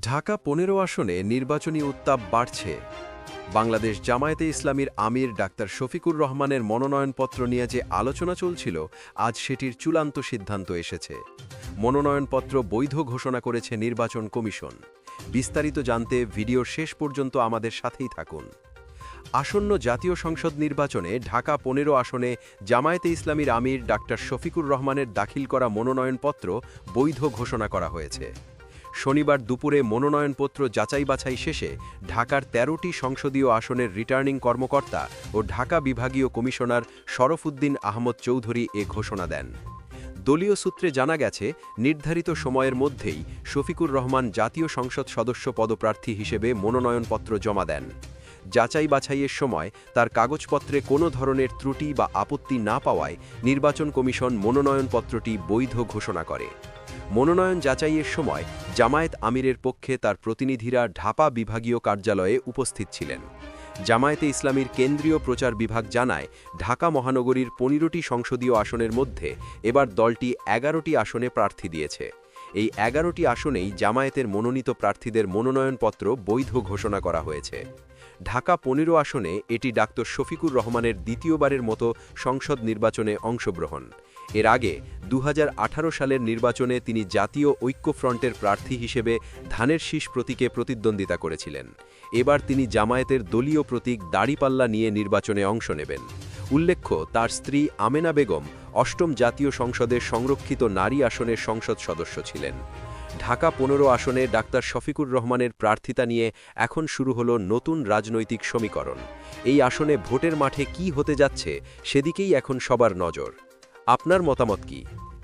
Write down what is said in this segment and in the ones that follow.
ঢাকা পনেরো আসনে নির্বাচনী উত্তাপ বাড়ছে। বাংলাদেশ জামায়াতে ইসলামীর আমির ডাক্তার শফিকুর রহমানের মনোনয়নপত্র নিয়ে যে আলোচনা চলছিল, আজ সেটির চূড়ান্ত সিদ্ধান্ত এসেছে। মনোনয়নপত্র বৈধ ঘোষণা করেছে নির্বাচন কমিশন। বিস্তারিত জানতে ভিডিওর শেষ পর্যন্ত আমাদের সাথেই থাকুন। আসন্ন জাতীয় সংসদ নির্বাচনে ঢাকা পনেরো আসনে জামায়াতে ইসলামীর আমির ডাক্তার শফিকুর রহমানের দাখিল করা মনোনয়নপত্র বৈধ ঘোষণা করা হয়েছে। শনিবার দুপুরে মনোনয়নপত্র যাচাই বাছাই শেষে ঢাকার ১৩টি সংসদীয় আসনের রিটার্নিং কর্মকর্তা ও ঢাকা বিভাগীয় কমিশনার শরফুদ্দিন আহমদ চৌধুরী এ ঘোষণা দেন। দলীয় সূত্রে জানা গেছে, নির্ধারিত সময়ের মধ্যেই শফিকুর রহমান জাতীয় সংসদ সদস্য পদপ্রার্থী হিসেবে মনোনয়নপত্র জমা দেন। যাচাই বাছাইয়ের সময় তার কাগজপত্রে কোনো ধরনের ত্রুটি বা আপত্তি না পাওয়ায় নির্বাচন কমিশন মনোনয়নপত্রটি বৈধ ঘোষণা করে। মনোনয়ন যাচাইয়ের সময় জামায়েত আমিরের পক্ষে তার প্রতিনিধিরা ঢাপা বিভাগীয় কার্যালয়ে উপস্থিত ছিলেন। জামায়াতে ইসলামীর কেন্দ্রীয় প্রচার বিভাগ জানায়, ঢাকা মহানগরীর পনেরোটি সংসদীয় আসনের মধ্যে এবার দলটি এগারোটি আসনে প্রার্থী দিয়েছে। এই এগারোটি আসনেই জামায়াতের মনোনীত প্রার্থীদের মনোনয়নপত্র বৈধ ঘোষণা করা হয়েছে। ঢাকা পনেরো আসনে এটি ডাক্তার শফিকুর রহমানের দ্বিতীয়বারের মতো সংসদ নির্বাচনে অংশগ্রহণ। এর আগে দু হাজার আঠারো সালের নির্বাচনে তিনি জাতীয় ঐক্যফ্রন্টের প্রার্থী হিসেবে ধানের শীষ প্রতীকে প্রতিদ্বন্দ্বিতা করেছিলেন। এবার তিনি জামায়াতের দলীয় প্রতীক দাড়িপাল্লা নিয়ে নির্বাচনে অংশ নেবেন। উল্লেখ্য, তার স্ত্রী আমেনা বেগম অষ্টম জাতীয় সংসদের সংরক্ষিত নারী আসনের সংসদ সদস্য ছিলেন। ঢাকা পনেরো আসনে ডাক্তার শফিকুর রহমানের প্রার্থিতা নিয়ে এখন শুরু হলো নতুন রাজনৈতিক সমীকরণ। এই আসনে ভোটের মাঠে কি হতে যাচ্ছে সেদিকেই এখন সবার নজর। আপনার মতামত কি?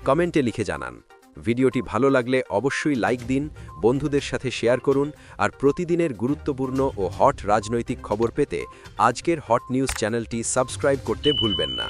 কমেন্টে লিখে জানান। ভিডিওটি ভালো লাগলে অবশ্যই লাইক দিন, বন্ধুদের সাথে শেয়ার করুন আর প্রতিদিনের গুরুত্বপূর্ণ ও হট রাজনৈতিক খবর পেতে আজকের হট নিউজ চ্যানেলটি সাবস্ক্রাইব করতে ভুলবেন না।